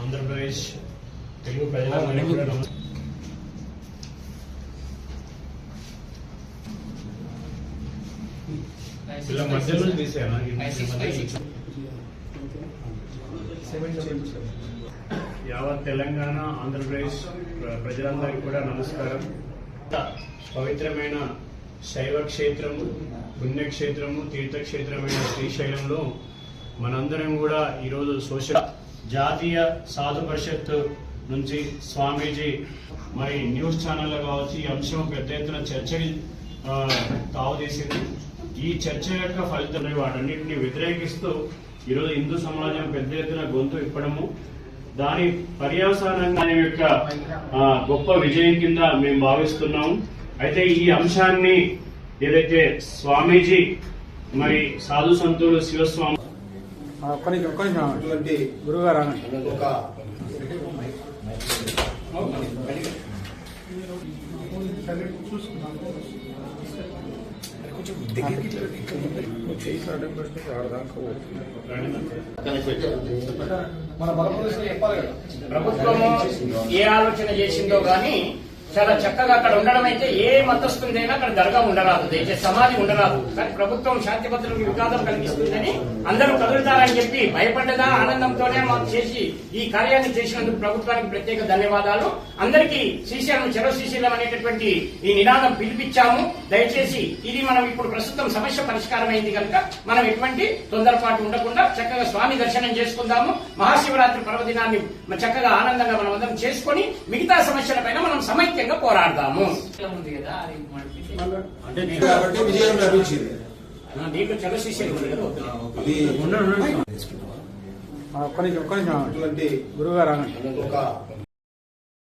ఆంధ్రప్రదేశ్ తెలుగు ప్రజలందరికీ కూడా ఇలా మధ్యలో తీసేయాలా? యావత్ తెలంగాణ ఆంధ్రప్రదేశ్ ప్రజలందరికీ కూడా నమస్కారం పవిత్రమైన శైవ క్షేత్రము పుణ్యక్షేత్రము తీర్థక్షేత్రమైన శ్రీశైలంలో మనందరం కూడా ఈరోజు సోషల్ జాతీయ సాధు పరిషత్ నుంచి స్వామీజీ మరి న్యూస్ ఛానల్లో కావచ్చు ఈ అంశం పెద్ద ఎత్తున చర్చకి తావుదీసింది ఈ చర్చ యొక్క ఫలితం వాటన్నింటినీ వ్యతిరేకిస్తూ ఈరోజు హిందూ సమాజం పెద్ద ఎత్తున గొంతు ఇప్పడము దాని పర్యవసానంగా యొక్క గొప్ప విజయం కింద మేము భావిస్తున్నాము. అయితే ఈ అంశాన్ని ఏదైతే స్వామీజీ మరి సాధు సంతులు శివస్వామి ఆగండి. ఒక మన బలప్రదేశ్లో చెప్పాలి కదా ప్రభుత్వము ఏ ఆలోచన చేసిందో గాని చాలా చక్కగా అక్కడ ఉండడం అయితే ఏ మతస్థుందైనా అక్కడ దర్గా ఉండరాదు దయచేసి సమాధి ఉండరాదు. కానీ ప్రభుత్వం శాంతి భద్రులకు విఘాతం కలిగిస్తుందని అందరూ కదులుతారని చెప్పి భయపడ్డదా ఆనందంతోనే మాకు చేసి ఈ కార్యాన్ని చేసినందుకు ప్రభుత్వానికి ప్రత్యేక ధన్యవాదాలు. అందరికీ శ్రీశైలం చెరో శ్రీశైలం అనేటటువంటి ఈ నినాదం పిలిపించాము. దయచేసి ఇది మనం ఇప్పుడు ప్రస్తుతం సమస్య పరిష్కారం అయింది కనుక మనం ఎటువంటి తొందరపాటు ఉండకుండా చక్కగా స్వామి దర్శనం చేసుకుందాము. మహాశివరాత్రి పర్వదినాన్ని చక్కగా ఆనందంగా మనం అందరం చేసుకొని మిగతా సమస్యలపైన మనం సమైక్యంగా పోరాడదాము ఉంది కదా అది మనకి అంటే కాబట్టి విజయం లభించింది. ఒక